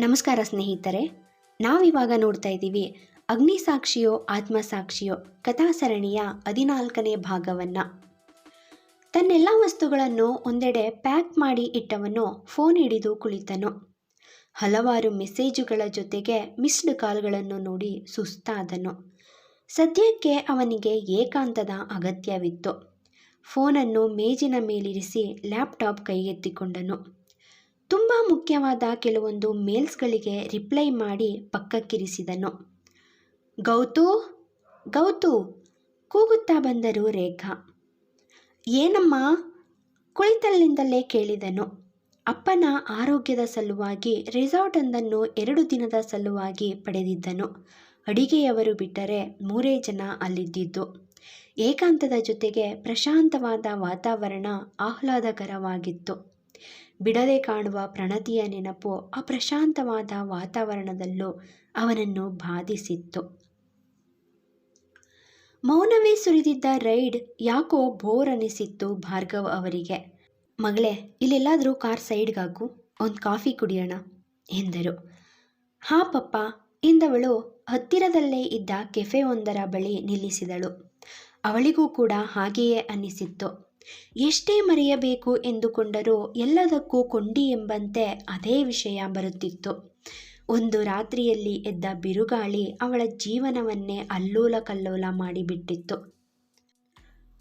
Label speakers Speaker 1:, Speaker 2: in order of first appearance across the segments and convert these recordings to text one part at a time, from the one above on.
Speaker 1: ನಮಸ್ಕಾರ ಸ್ನೇಹಿತರೆ, ನಾವಿವಾಗ ನೋಡ್ತಾ ಇದ್ದೀವಿ ಅಗ್ನಿಸಾಕ್ಷಿಯೋ, ಆತ್ಮಸಾಕ್ಷಿಯೋ ಕಥಾಸರಣಿಯ ಹದಿನಾಲ್ಕನೇ ಭಾಗವನ್ನು. ತನ್ನೆಲ್ಲ ವಸ್ತುಗಳನ್ನು ಒಂದೆಡೆ ಪ್ಯಾಕ್ ಮಾಡಿ ಇಟ್ಟವನು ಫೋನ್ ಹಿಡಿದು ಕುಳಿತನು. ಹಲವಾರು ಮೆಸೇಜುಗಳ ಜೊತೆಗೆ ಮಿಸ್ಡ್ ಕಾಲ್ಗಳನ್ನು ನೋಡಿ ಸುಸ್ತಾದನು. ಸದ್ಯಕ್ಕೆ ಅವನಿಗೆ ಏಕಾಂತದ ಅಗತ್ಯವಿತ್ತು. ಫೋನನ್ನು ಮೇಜಿನ ಮೇಲಿರಿಸಿ ಲ್ಯಾಪ್ಟಾಪ್ ಕೈಗೆತ್ತಿಕೊಂಡನು. ತುಂಬ ಮುಖ್ಯವಾದ ಕೆಲವೊಂದು ಮೇಲ್ಸ್ಗಳಿಗೆ ರಿಪ್ಲೈ ಮಾಡಿ ಪಕ್ಕಕ್ಕಿರಿಸಿದನು. ಗೌತು ಗೌತು, ಕೂಗುತ್ತಾ ಬಂದರು ರೇಖಾ. ಏನಮ್ಮ? ಕುಳಿತಲ್ಲಿಂದಲೇ ಕೇಳಿದನು. ಅಪ್ಪನ ಆರೋಗ್ಯದ ಸಲುವಾಗಿ ರೆಸಾರ್ಟೊಂದನ್ನು ಎರಡು ದಿನದ ಸಲುವಾಗಿ ಪಡೆದಿದ್ದನು. ಅಡಿಗೆಯವರು ಬಿಟ್ಟರೆ ಮೂರೇ ಜನ ಅಲ್ಲಿದ್ದಿದ್ದು. ಏಕಾಂತದ ಜೊತೆಗೆ ಪ್ರಶಾಂತವಾದ ವಾತಾವರಣ ಆಹ್ಲಾದಕರವಾಗಿತ್ತು. ಬಿಡದೆ ಕಾಣುವ ಪ್ರಣತಿಯ ನೆನಪು ಆ ಪ್ರಶಾಂತವಾದ ವಾತಾವರಣದಲ್ಲೂ ಅವನನ್ನು ಬಾಧಿಸಿತ್ತು. ಮೌನವೇ ಸುರಿದಿದ್ದ ರೈಡ್ ಯಾಕೋ ಬೋರ್ ಅನಿಸಿತ್ತು ಭಾರ್ಗವ್ ಅವರಿಗೆ. ಮಗಳೇ, ಇಲ್ಲೆಲ್ಲಾದರೂ ಕಾರ್ ಸೈಡ್ಗಾಕು ಒಂದು ಕಾಫಿ ಕುಡಿಯೋಣ, ಎಂದರು. ಹಾ ಪಪ್ಪ, ಎಂದವಳು ಹತ್ತಿರದಲ್ಲೇ ಇದ್ದ ಕೆಫೆ ಒಂದರ ಬಳಿ ನಿಲ್ಲಿಸಿದಳು. ಅವಳಿಗೂ ಕೂಡ ಹಾಗೆಯೇ ಅನ್ನಿಸಿತ್ತು ಎಷ್ಟೇ ಮರೆಯಬೇಕು ಎಂದುಕೊಂಡರೂ ಎಲ್ಲದಕ್ಕೂ ಕೊಂಡಿ ಎಂಬಂತೆ ಅದೇ ವಿಷಯ ಬರುತ್ತಿತ್ತು. ಒಂದು ರಾತ್ರಿಯಲ್ಲಿ ಎದ್ದ ಬಿರುಗಾಳಿ ಅವಳ ಜೀವನವನ್ನೇ ಅಲ್ಲೋಲ ಕಲ್ಲೋಲ ಮಾಡಿಬಿಟ್ಟಿತ್ತು.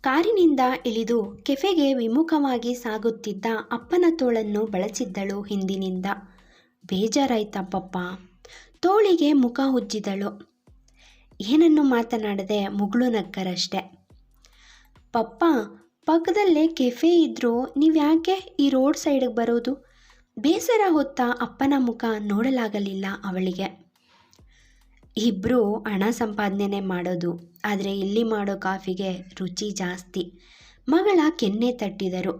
Speaker 1: ಕಾರಿನಿಂದ ಇಳಿದು ಕೆಫೆಗೆ ವಿಮುಖವಾಗಿ ಸಾಗುತ್ತಿದ್ದ ಅಪ್ಪನ ತೋಳನ್ನು ಬಳಸಿದ್ದಳು ಹಿಂದಿನಿಂದ. ಬೇಜಾರಾಯ್ತ ಪಪ್ಪ ತೋಳಿಗೆ ಮುಖ ಉಜ್ಜಿದಳು. ಏನನ್ನು ಮಾತನಾಡದೆ ಮುಗುಳು ನಕ್ಕರಷ್ಟೆ ಪಪ್ಪ ಪಕ್ಕದಲ್ಲೇ ಕೆಫೆ ಇದ್ದರೂ ನೀವ್ಯಾಕೆ ಈ ರೋಡ್ ಸೈಡಿಗೆ ಬರೋದು? ಬೇಸರ ಹೊತ್ತ ಅಪ್ಪನ ಮುಖ ನೋಡಲಾಗಲಿಲ್ಲ ಅವಳಿಗೆ. ಇಬ್ಬರು ಹಣ ಸಂಪಾದನೆ ಮಾಡೋದು, ಆದರೆ ಇಲ್ಲಿ ಮಾಡೋ ಕಾಫಿಗೆ ರುಚಿ ಜಾಸ್ತಿ. ಮಗಳ ಕೆನ್ನೆ ತಟ್ಟಿದರು.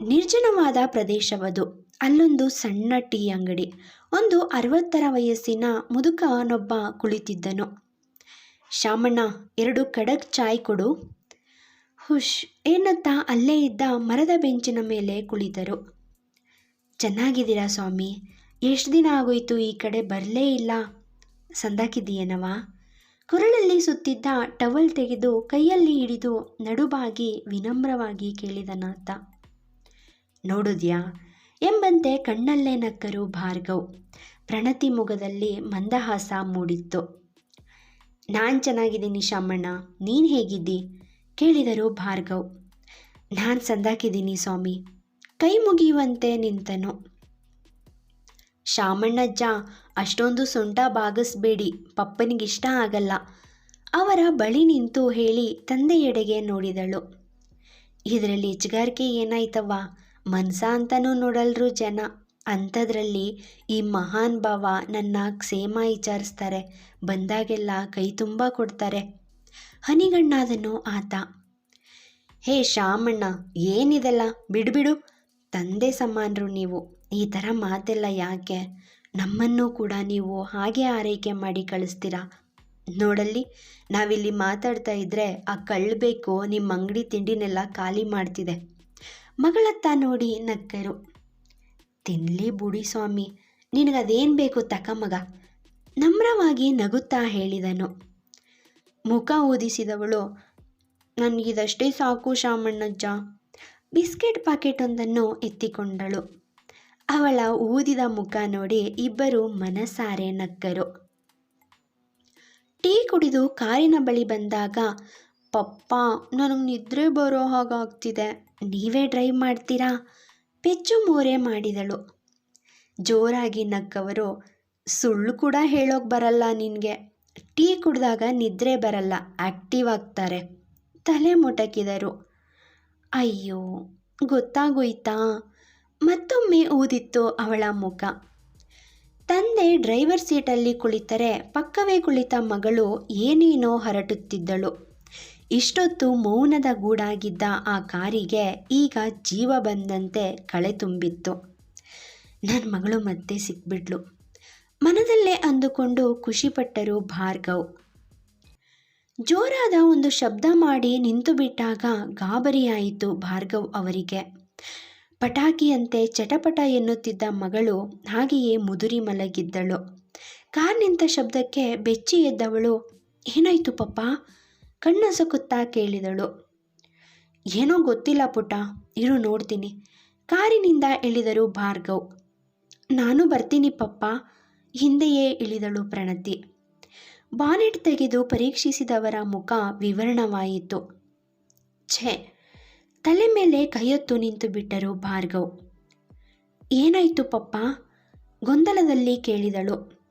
Speaker 1: ನಿರ್ಜನವಾದ ಪ್ರದೇಶವದು. ಅಲ್ಲೊಂದು ಸಣ್ಣ ಟೀ ಅಂಗಡಿ. ಒಂದು ಅರವತ್ತರ ವಯಸ್ಸಿನ ಮುದುಕನೊಬ್ಬ ಕುಳಿತಿದ್ದನು. ಶಾಮಣ್ಣ ಎರಡು ಕಡಕ್ ಚಾಯ್ ಕೊಡು. ಹುಷ್ ಏನತ್ತಾ ಅಲ್ಲೇ ಇದ್ದ ಮರದ ಬೆಂಚಿನ ಮೇಲೆ ಕುಳಿತರು. ಚೆನ್ನಾಗಿದ್ದೀರಾ ಸ್ವಾಮಿ? ಎಷ್ಟು ದಿನ ಆಗೋಯ್ತು ಈ ಕಡೆ ಬರಲೇ ಇಲ್ಲ? ಸಂದಾಕಿದ್ದೀಯನವ ಕುರಳಲ್ಲಿ ಸುತ್ತಿದ್ದ ಟವಲ್ ತೆಗೆದು ಕೈಯಲ್ಲಿ ಹಿಡಿದು ನಡುಬಾಗಿ ವಿನಮ್ರವಾಗಿ ಕೇಳಿದನಾತ. ನೋಡಿದ್ಯಾ? ಎಂಬಂತೆ ಕಣ್ಣಲ್ಲೇ ನಕ್ಕರು ಭಾರ್ಗವ್. ಪ್ರಣತಿ ಮುಖದಲ್ಲಿ ಮಂದಹಾಸ ಮೂಡಿತ್ತು. ನಾನು ಚೆನ್ನಾಗಿದ್ದೀನಿ ಶಾಮಣ್ಣ. ನೀನು ಹೇಗಿದ್ದಿ? ಕೇಳಿದರು ಭಾರ್ಗವ್. ನಾನು ಸಂದಾಕಿದ್ದೀನಿ ಸ್ವಾಮಿ. ಕೈ ಮುಗಿಯುವಂತೆ ನಿಂತನು. ಶಾಮಣ್ಣಜ್ಜ, ಅಷ್ಟೊಂದು ಸೊಂಟ ಬಾಗಿಸ್ಬೇಡಿ, ಪಪ್ಪನಿಗಿಷ್ಟ ಆಗಲ್ಲ. ಅವರ ಬಳಿ ನಿಂತು ಹೇಳಿ ತಂದೆಯೆಡೆಗೆ ನೋಡಿದಳು. ಇದರಲ್ಲಿ ಹೆಚ್ಚುಗಾರಿಕೆ ಏನಾಯ್ತವ್ವ? ಮನ್ಸ ಅಂತನೂ ನೋಡಲ್ರು ಜನ. ಅಂಥದ್ರಲ್ಲಿ ಈ ಮಹಾನ್ ಭಾವ ನನ್ನ ಕ್ಷೇಮ ವಿಚಾರಿಸ್ತಾರೆ. ಬಂದಾಗೆಲ್ಲ ಕೈ ತುಂಬ ಕೊಡ್ತಾರೆ. ಹನಿಗಣ್ಣಾದನು ಆತ. ಹೇ ಶಾಮಣ್ಣ, ಏನಿದೆಲ್ಲ? ಬಿಡುಬಿಡು ತಂದೆ ಸಮಾನರು ನೀವು. ಈ ಥರ ಮಾತೆಲ್ಲ ಯಾಕೆ? ನಮ್ಮನ್ನು ಕೂಡ ನೀವು ಹಾಗೆ ಆರೈಕೆ ಮಾಡಿ ಕಳಿಸ್ತೀರಾ? ನೋಡಲ್ಲಿ, ನಾವಿಲ್ಲಿ ಮಾತಾಡ್ತಾ ಇದ್ರೆ ಆ ಕಳ್ಳಬೇಕು ನಿಮ್ಮ ಅಂಗಡಿ ತಿಂಡಿನೆಲ್ಲ ಖಾಲಿ ಮಾಡ್ತಿದೆ. ಮಗಳತ್ತ ನೋಡಿ ನಕ್ಕರು. ತಿನ್ಲಿ ಬುಡಿ ಸ್ವಾಮಿ, ನಿನಗದೇನು ಬೇಕು ತಕ ಮಗ. ನಮ್ರವಾಗಿ ನಗುತ್ತಾ ಹೇಳಿದನು. ಮುಖ ಊದಿಸಿದವಳು ನನಗಿದಷ್ಟೇ ಸಾಕು ಶಾಮಣ್ಣಜ್ಜ. ಬಿಸ್ಕೆಟ್ ಪಾಕೆಟೊಂದನ್ನು ಎತ್ತಿಕೊಂಡಳು. ಅವಳ ಊದಿದ ಮುಖ ನೋಡಿ ಇಬ್ಬರು ಮನಸಾರೆ ನಕ್ಕರು. ಟೀ ಕುಡಿದು ಕಾರಿನ ಬಳಿ ಬಂದಾಗ, ಪಪ್ಪ, ನನಗೆ ನಿದ್ರೆ ಬರೋ ಹಾಗಾಗ್ತಿದೆ ನೀವೇ ಡ್ರೈವ್ ಮಾಡ್ತೀರಾ? ಪೆಚ್ಚು ಮೋರೆ ಮಾಡಿದಳು. ಜೋರಾಗಿ ನಕ್ಕವರು, ಸುಳ್ಳು ಕೂಡ ಹೇಳೋಕೆ ಬರಲ್ಲ ನಿನಗೆ. ಟೀ ಕುಡಿದಾಗ ನಿದ್ರೆ ಬರಲ್ಲ, ಆಕ್ಟಿವ್ ಆಗ್ತಾರೆ. ತಲೆ ಮೊಟಕಿದರು. ಅಯ್ಯೋ, ಗೊತ್ತಾಗೋಯ್ತಾ? ಮತ್ತೊಮ್ಮೆ ಊದಿತ್ತು ಅವಳ ಮುಖ. ತಂದೆ ಡ್ರೈವರ್ ಸೀಟಲ್ಲಿ ಕುಳಿತರೆ ಪಕ್ಕವೇ ಕುಳಿತ ಮಗಳು ಏನೇನೋ ಹರಟುತ್ತಿದ್ದಳು. ಇಷ್ಟೊತ್ತು ಮೌನದ ಗೂಡಾಗಿದ್ದ ಆ ಕಾರಿಗೆ ಈಗ ಜೀವ ಬಂದಂತೆ ಕಳೆ ತುಂಬಿತ್ತು. ನನ್ನ ಮಗಳು ಮತ್ತೆ ಸಿಕ್ಬಿಟ್ಲು. ಮನದಲ್ಲೇ ಅಂದುಕೊಂಡು ಖುಷಿಪಟ್ಟರು ಭಾರ್ಗವ್. ಜೋರಾದ ಒಂದು ಶಬ್ದ ಮಾಡಿ ನಿಂತು ಬಿಟ್ಟಾಗ ಗಾಬರಿಯಾಯಿತು ಭಾರ್ಗವ್ ಅವರಿಗೆ. ಪಟಾಕಿಯಂತೆ ಚಟಪಟ ಎನ್ನುತ್ತಿದ್ದ ಮಗಳು ಹಾಗೆಯೇ ಮುದುರಿ ಮಲಗಿದ್ದಳು. ಕಾರ್ ನಿಂತ ಶಬ್ದಕ್ಕೆ ಬೆಚ್ಚಿ ಎದ್ದವಳು, ಏನಾಯ್ತು ಪಪ್ಪ? ಕಣ್ಣಸಕುತ್ತಾ ಕೇಳಿದಳು. ಏನೋ ಗೊತ್ತಿಲ್ಲ ಪುಟ ಇರು ನೋಡ್ತೀನಿ. ಕಾರಿನಿಂದ ಇಳಿದರು ಭಾರ್ಗವ್. ನಾನು ಬರ್ತೀನಿ ಪಪ್ಪ ಹಿಂದೆಯೇ ಇಳಿದಳು ಪ್ರಣತಿ. ಬಾನೆಟ್ ತೆಗೆದು ಪರೀಕ್ಷಿಸಿದವರ ಮುಖ ವಿವರಣವಾಯಿತು. ಛೆ, ತಲೆ ಮೇಲೆ ಕೈಯೊತ್ತು ನಿಂತು ಬಿಟ್ಟರು ಭಾರ್ಗವ್. ಏನಾಯಿತು ಪಪ್ಪ? ಗೊಂದಲದಲ್ಲಿ ಕೇಳಿದಳು.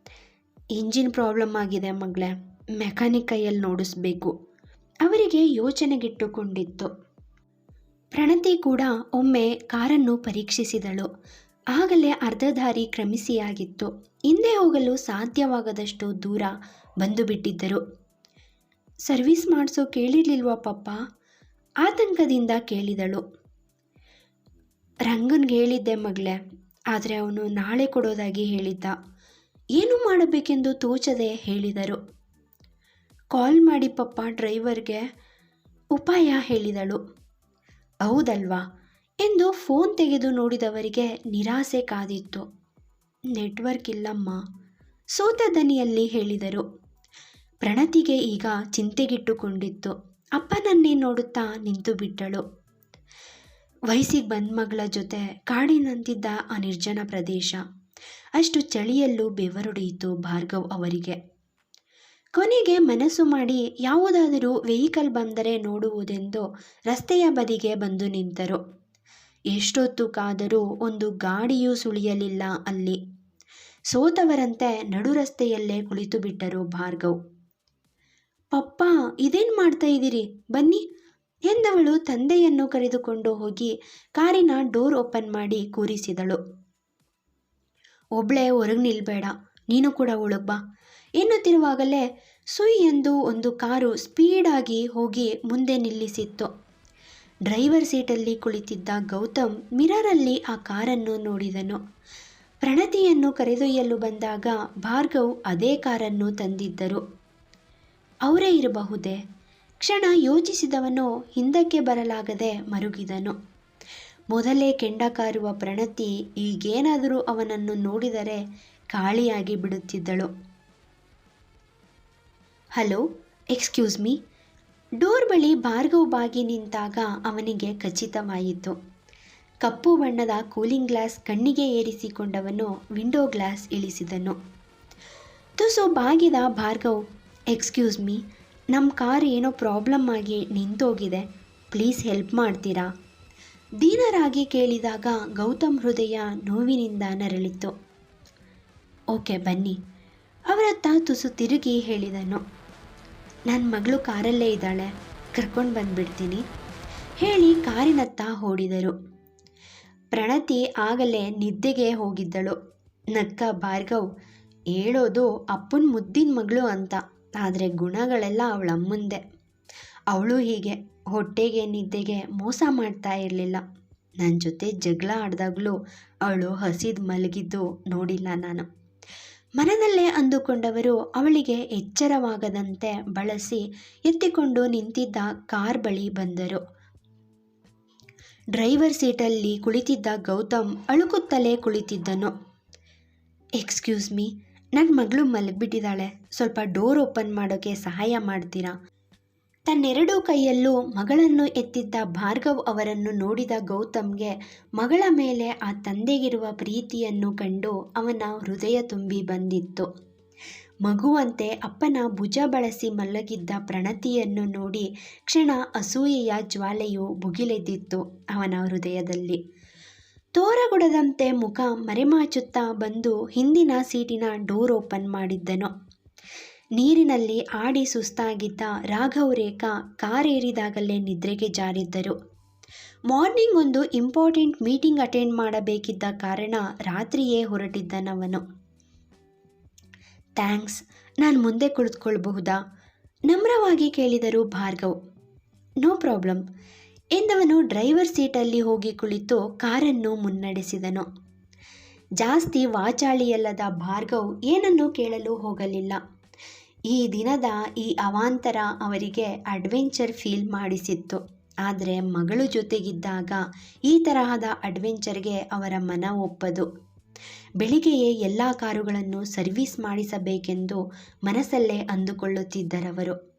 Speaker 1: ಇಂಜಿನ್ ಪ್ರಾಬ್ಲಮ್ ಆಗಿದೆ ಮಗಳೇ, ಮೆಕ್ಯಾನಿಕ್ ಕೈಯಲ್ಲಿ ನೋಡಿಸ್ಬೇಕು. ಅವರಿಗೆ ಯೋಚನೆಗಿಟ್ಟುಕೊಂಡಿತ್ತು. ಪ್ರಣತಿ ಕೂಡ ಒಮ್ಮೆ ಕಾರನ್ನು ಪರೀಕ್ಷಿಸಿದಳು. ಆಗಲೇ ಅರ್ಧ ದಾರಿ ಕ್ರಮಿಸಿಯಾಗಿತ್ತು. ಹಿಂದೆ ಹೋಗಲು ಸಾಧ್ಯವಾಗದಷ್ಟು ದೂರ ಬಂದು ಬಿಟ್ಟಿದ್ದರು ಸರ್ವಿಸ್ ಮಾಡಿಸೋ ಕೇಳಿರ್ಲಿಲ್ವ ಪಪ್ಪ? ಆತಂಕದಿಂದ ಕೇಳಿದಳು. ರಂಗನ್ಗೆ ಹೇಳಿದ್ದೆ ಮಗಳೇ, ಆದರೆ ಅವನು ನಾಳೆ ಕೊಡೋದಾಗಿ ಹೇಳಿದ್ದ. ಏನು ಮಾಡಬೇಕೆಂದು ತೋಚದೆ ಹೇಳಿದರು. ಕಾಲ್ ಮಾಡಿ ಪಪ್ಪ ಡ್ರೈವರ್ಗೆ ಉಪಾಯ ಹೇಳಿದಳು. ಹೌದಲ್ವಾ? ಎಂದು ಫೋನ್ ತೆಗೆದು ನೋಡಿದವರಿಗೆ ನಿರಾಸೆ ಕಾದಿತ್ತು. ನೆಟ್ವರ್ಕ್ ಇಲ್ಲಮ್ಮ, ಸೋತ ದನಿಯಲ್ಲಿ ಹೇಳಿದರು. ಪ್ರಣತಿಗೆ ಈಗ ಚಿಂತೆಗಿಟ್ಟುಕೊಂಡಿತ್ತು. ಅಪ್ಪನನ್ನೇ ನೋಡುತ್ತಾ ನಿಂತು ಬಿಟ್ಟಳು. ವಯಸ್ಸಿಗೆ ಬಂದ ಮಗಳ ಜೊತೆ ಕಾಡಿನಂತಿದ್ದ ಆ ನಿರ್ಜನ ಪ್ರದೇಶ. ಅಷ್ಟು ಚಳಿಯಲ್ಲೂ ಬೆವರೊಡೆಯಿತು ಭಾರ್ಗವ್ ಅವರಿಗೆ. ಕೊನೆಗೆ ಮನಸ್ಸು ಮಾಡಿ ಯಾವುದಾದರೂ ವೆಹಿಕಲ್ ಬಂದರೆ ನೋಡುವುದೆಂದು ರಸ್ತೆಯ ಬದಿಗೆ ಬಂದು ನಿಂತರು. ಎಷ್ಟೊತ್ತು ಕಾದರೂ ಒಂದು ಗಾಡಿಯೂ ಸುಳಿಯಲಿಲ್ಲ ಅಲ್ಲಿ. ಸೋತವರಂತೆ ನಡು ರಸ್ತೆಯಲ್ಲೇ ಕುಳಿತು ಬಿಟ್ಟರು ಭಾರ್ಗವ್. ಪಪ್ಪ, ಇದೇನು ಮಾಡ್ತಾ ಇದ್ದೀರಿ? ಬನ್ನಿ ಎಂದವಳು ತಂದೆಯನ್ನು ಕರೆದುಕೊಂಡು ಹೋಗಿ ಕಾರಿನ ಡೋರ್ ಓಪನ್ ಮಾಡಿ ಕೂರಿಸಿದಳು. ಒಬ್ಳೆ ಹೊರಗೆ ನಿಲ್ಬೇಡ, ನೀನು ಕೂಡ ಉಳುಬಾ ಬಾ ಎನ್ನುತ್ತಿರುವಾಗಲೇ ಸುಯ್ ಎಂದು ಒಂದು ಕಾರು ಸ್ಪೀಡಾಗಿ ಹೋಗಿ ಮುಂದೆ ನಿಲ್ಲಿಸಿತ್ತು. ಡ್ರೈವರ್ ಸೀಟಲ್ಲಿ ಕುಳಿತಿದ್ದ ಗೌತಮ್ ಮಿರರಲ್ಲಿ ಆ ಕಾರನ್ನು ನೋಡಿದನು. ಪ್ರಣತಿಯನ್ನು ಕರೆದೊಯ್ಯಲು ಬಂದಾಗ ಭಾರ್ಗವ್ ಅದೇ ಕಾರನ್ನು ತಂದಿದ್ದರು. ಅವರೇ ಇರಬಹುದೇ? ಕ್ಷಣ ಯೋಚಿಸಿದವನು ಹಿಂದಕ್ಕೆ ಬರಲಾಗದೆ ಮರುಗಿದನು. ಮೊದಲೇ ಕೆಂಡ ಕಾರುವ ಪ್ರಣತಿ ಈಗೇನಾದರೂ ಅವನನ್ನು ನೋಡಿದರೆ ಖಾಳಿಯಾಗಿ ಬಿಡುತ್ತಿದ್ದಳು. Hello, excuse me. ಡೋರ್ ಬಳಿ ಭಾರ್ಗವ್ ಬಾಗಿ ನಿಂತಾಗ ಅವನಿಗೆ ಖಚಿತವಾಯಿತು ಕಪ್ಪು ಬಣ್ಣದ ಕೂಲಿಂಗ್ ಗ್ಲಾಸ್ ಕಣ್ಣಿಗೆ ಏರಿಸಿಕೊಂಡವನು ವಿಂಡೋ ಗ್ಲಾಸ್ ಇಳಿಸಿದನು. ತುಸು ಬಾಗಿದ ಭಾರ್ಗವ್, ಎಕ್ಸ್ಕ್ಯೂಸ್ ಮೀ ನಮ್ಮ ಕಾರ್ ಏನೋ ಪ್ರಾಬ್ಲಮ್ ಆಗಿ ನಿಂತೋಗಿದೆ. ಪ್ಲೀಸ್ ಹೆಲ್ಪ್ ಮಾಡ್ತೀರಾ? ದೀನರಾಗಿ ಕೇಳಿದಾಗ ಗೌತಮ್ ಹೃದಯ ನೋವಿನಿಂದ ನರಳಿತು ಓಕೆ ಬನ್ನಿ, ಅವರತ್ತ ತುಸು ತಿರುಗಿ ಹೇಳಿದನು. ನನ್ನ ಮಗಳು ಕಾರಲ್ಲೇ ಇದ್ದಾಳೆ. ಕರ್ಕೊಂಡು ಬಂದುಬಿಡ್ತೀನಿ. ಹೇಳಿ ಕಾರಿನತ್ತ ಓಡಿದರು. ಪ್ರಣತಿ ಆಗಲೇ ನಿದ್ದೆಗೆ ಹೋಗಿದ್ದಳು. ನಕ್ಕ ಭಾರ್ಗವ್, ಹೇಳೋದು ಅಪ್ಪನ ಮುದ್ದಿನ ಮಗಳು ಅಂತ. ಆದರೆ ಗುಣಗಳೆಲ್ಲ ಅವಳ ಮುಂದೆ ಅವಳು ಹೀಗೆ ಹೊಟ್ಟೆಗೆ ನಿದ್ದೆಗೆ ಮೋಸ ಮಾಡ್ತಾ ಇರಲಿಲ್ಲ. ನನ್ನ ಜೊತೆ ಜಗಳ ಆಡಿದಾಗಲೂ ಅವಳು ಹಸಿದು ಮಲಗಿದ್ದು ನೋಡಿಲ್ಲ ನಾನು. ಮನದಲ್ಲೇ ಅಂದುಕೊಂಡವರು ಅವಳಿಗೆ ಎಚ್ಚರವಾಗದಂತೆ ಬಳಸಿ ಎತ್ತಿಕೊಂಡು ನಿಂತಿದ್ದ ಕಾರ್ ಬಳಿ ಬಂದರು. ಡ್ರೈವರ್ ಸೀಟಲ್ಲಿ ಕುಳಿತಿದ್ದ ಗೌತಮ್ ಅಳುಕುತ್ತಲೇ ಕುಳಿತಿದ್ದನು. ಎಕ್ಸ್ಕ್ಯೂಸ್ ಮೀ ನನ್ನ ಮಗಳು ಮಲಗಿಬಿಟ್ಟಿದ್ದಾಳೆ ಸ್ವಲ್ಪ ಡೋರ್ ಓಪನ್ ಮಾಡೋಕ್ಕೆ ಸಹಾಯ ಮಾಡ್ತೀರಾ? ತನ್ನೆರಡೂ ಕೈಯಲ್ಲೂ ಮಗಳನ್ನು ಎತ್ತಿದ್ದ ಭಾರ್ಗವ್ ಅವರನ್ನು ನೋಡಿದ ಗೌತಮ್ಗೆ ಮಗಳ ಮೇಲೆ ಆ ತಂದೆಗಿರುವ ಪ್ರೀತಿಯನ್ನು ಕಂಡು ಅವನ ಹೃದಯ ತುಂಬಿ ಬಂದಿತ್ತು. ಮಗುವಂತೆ ಅಪ್ಪನ ಭುಜ ಬಳಸಿ ಮಲಗಿದ್ದ ಪ್ರಣತಿಯನ್ನು ನೋಡಿ ಕ್ಷಣ ಅಸೂಯೆಯ ಜ್ವಾಲೆಯು ಭುಗಿಲೆದ್ದಿತ್ತು ಅವನ ಹೃದಯದಲ್ಲಿ. ತೋರಗೊಡದಂತೆ ಮುಖ ಮರೆಮಾಚುತ್ತಾ ಬಂದು ಹಿಂದಿನ ಸೀಟಿನ ಡೋರ್ ಓಪನ್ ಮಾಡಿದ್ದನು. ನೀರಿನಲ್ಲಿ ಆಡಿ ಸುಸ್ತಾಗಿದ್ದ ರಾಘವ್ ರೇಖಾ ಕಾರೇರಿದಾಗಲೇ ನಿದ್ರೆಗೆ ಜಾರಿದ್ದರು. ಮಾರ್ನಿಂಗ್ ಒಂದು ಇಂಪಾರ್ಟೆಂಟ್ ಮೀಟಿಂಗ್ ಅಟೆಂಡ್ ಮಾಡಬೇಕಿದ್ದ ಕಾರಣ ರಾತ್ರಿಯೇ ಹೊರಟಿದ್ದನವನು. ಥ್ಯಾಂಕ್ಸ್. ನಾನು ಮುಂದೆ ಕುಳಿತುಕೊಳ್ಬಹುದಾ ನಮ್ರವಾಗಿ ಕೇಳಿದರು ಭಾರ್ಗವ್. No problem. ಎಂದವನು ಡ್ರೈವರ್ ಸೀಟಲ್ಲಿ ಹೋಗಿ ಕುಳಿತು ಕಾರನ್ನು ಮುನ್ನಡೆಸಿದನು. ಜಾಸ್ತಿ ವಾಚಾಳಿಯಲ್ಲದ ಭಾರ್ಗವ್ ಏನನ್ನೂ ಕೇಳಲು ಹೋಗಲಿಲ್ಲ. ಈ ದಿನದ ಈ ಅವಾಂತರ ಅವರಿಗೆ ಅಡ್ವೆಂಚರ್ ಫೀಲ್ ಮಾಡಿಸಿತ್ತು. ಆದರೆ ಮಗಳು ಜೊತೆಗಿದ್ದಾಗ ಈ ತರಹದ ಅಡ್ವೆಂಚರ್ಗೆ ಅವರ ಮನ ಒಪ್ಪದು. ಬೆಳಿಗ್ಗೆಯೇ ಎಲ್ಲ ಕಾರುಗಳನ್ನು ಸರ್ವಿಸ್ ಮಾಡಿಸಬೇಕೆಂದು ಮನಸ್ಸಲ್ಲೇ ಅಂದುಕೊಳ್ಳುತ್ತಿದ್ದರವರು.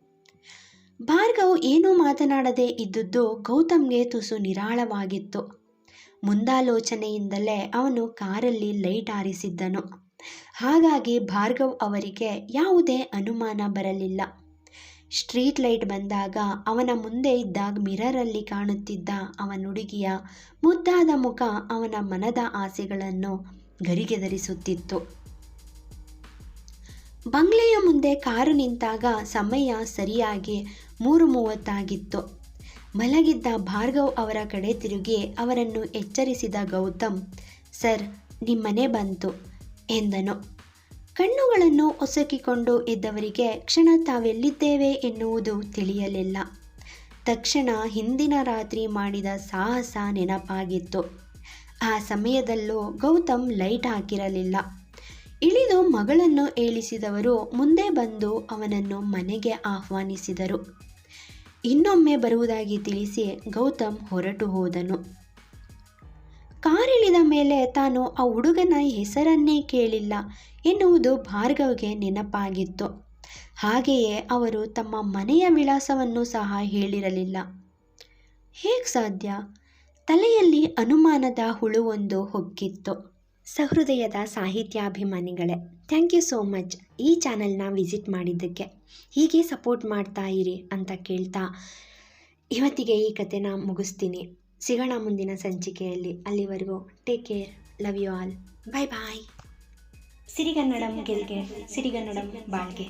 Speaker 1: ಭಾರ್ಗವ್ ಏನೂ ಮಾತನಾಡದೆ ಇದ್ದುದು ಗೌತಮ್ಗೆ ತುಸು ನಿರಾಳವಾಗಿತ್ತು. ಮುಂದಾಲೋಚನೆಯಿಂದಲೇ ಅವನು ಕಾರಲ್ಲಿ ಲೈಟ್ ಆರಿಸಿದ್ದನು. ಹಾಗಾಗಿ ಭಾರ್ಗವ್ ಅವರಿಗೆ ಯಾವುದೇ ಅನುಮಾನ ಬರಲಿಲ್ಲ. ಸ್ಟ್ರೀಟ್ ಲೈಟ್ ಬಂದಾಗ ಅವನ ಮುಂದೆ ಇದ್ದ ಮಿರರಲ್ಲಿ ಕಾಣುತ್ತಿದ್ದ ಅವನ ಹುಡುಗಿಯ ಮುದ್ದಾದ ಮುಖ ಅವನ ಮನದ ಆಸೆಗಳನ್ನು ಗರಿಗೆದರಿಸುತ್ತಿತ್ತು. ಬಂಗ್ಲೆಯ ಮುಂದೆ ಕಾರು ನಿಂತಾಗ ಸಮಯ ಸರಿಯಾಗಿ ಮೂರು ಮೂವತ್ತಾಗಿತ್ತು. ಮಲಗಿದ್ದ ಭಾರ್ಗವ್ ಅವರ ಕಡೆ ತಿರುಗಿ ಅವರನ್ನು ಎಚ್ಚರಿಸಿದ ಗೌತಮ್, ಸರ್, ನಿಮ್ಮನೆ ಬಂತು. ಎಂದನು. ಕಣ್ಣುಗಳನ್ನು ಒಸಕಿಕೊಂಡು ಇದ್ದವರಿಗೆ ಕ್ಷಣ ತಾವೆಲ್ಲಿದ್ದೇವೆ ಎನ್ನುವುದು ತಿಳಿಯಲಿಲ್ಲ. ತಕ್ಷಣ ಹಿಂದಿನ ರಾತ್ರಿ ಮಾಡಿದ ಸಾಹಸ ನೆನಪಾಗಿತ್ತು. ಆ ಸಮಯದಲ್ಲೂ ಗೌತಮ್ ಲೈಟ್ ಹಾಕಿರಲಿಲ್ಲ. ಇಳಿದು ಮಗಳನ್ನು ಏಳಿಸಿದವರು ಮುಂದೆ ಬಂದು ಅವನನ್ನು ಮನೆಗೆ ಆಹ್ವಾನಿಸಿದರು. ಇನ್ನೊಮ್ಮೆ ಬರುವುದಾಗಿ ತಿಳಿಸಿ ಗೌತಮ್ ಹೊರಟು ಹೋದನು. ಕಾರಿಳಿದ ಮೇಲೆ ತಾನು ಆ ಹುಡುಗನ ಹೆಸರನ್ನೇ ಕೇಳಿಲ್ಲ ಎನ್ನುವುದು ಭಾರ್ಗವ್ಗೆ ನೆನಪಾಗಿತ್ತು. ಹಾಗೆಯೇ ಅವರು ತಮ್ಮ ಮನೆಯ ವಿಳಾಸವನ್ನು ಸಹ ಹೇಳಿರಲಿಲ್ಲ. ಹೇಗೆ ಸಾಧ್ಯ? ತಲೆಯಲ್ಲಿ ಅನುಮಾನದ ಹುಳುವೊಂದು ಹೊಕ್ಕಿತ್ತು ಸಹೃದಯದ ಸಾಹಿತ್ಯಾಭಿಮಾನಿಗಳೇ, ಥ್ಯಾಂಕ್ ಯು ಸೋ ಮಚ್ ಈ ಚಾನಲ್ನ ವಿಸಿಟ್ ಮಾಡಿದ್ದಕ್ಕೆ. ಹೀಗೆ ಸಪೋರ್ಟ್ ಮಾಡ್ತಾ ಇರಿ ಅಂತ ಕೇಳ್ತಾ ಇವತ್ತಿಗೆ ಈ ಕಥೆನ ಮುಗಿಸ್ತೀನಿ. ಸಿಗೋಣ ಮುಂದಿನ ಸಂಚಿಕೆಯಲ್ಲಿ. ಅಲ್ಲಿವರೆಗೂ take care love you all bye bye ಸಿರಿಗನ್ನಡಂ ಗೆಲ್ಗೆ, ಸಿರಿಗನ್ನಡಂ ಬಾಳ್ಗೆ.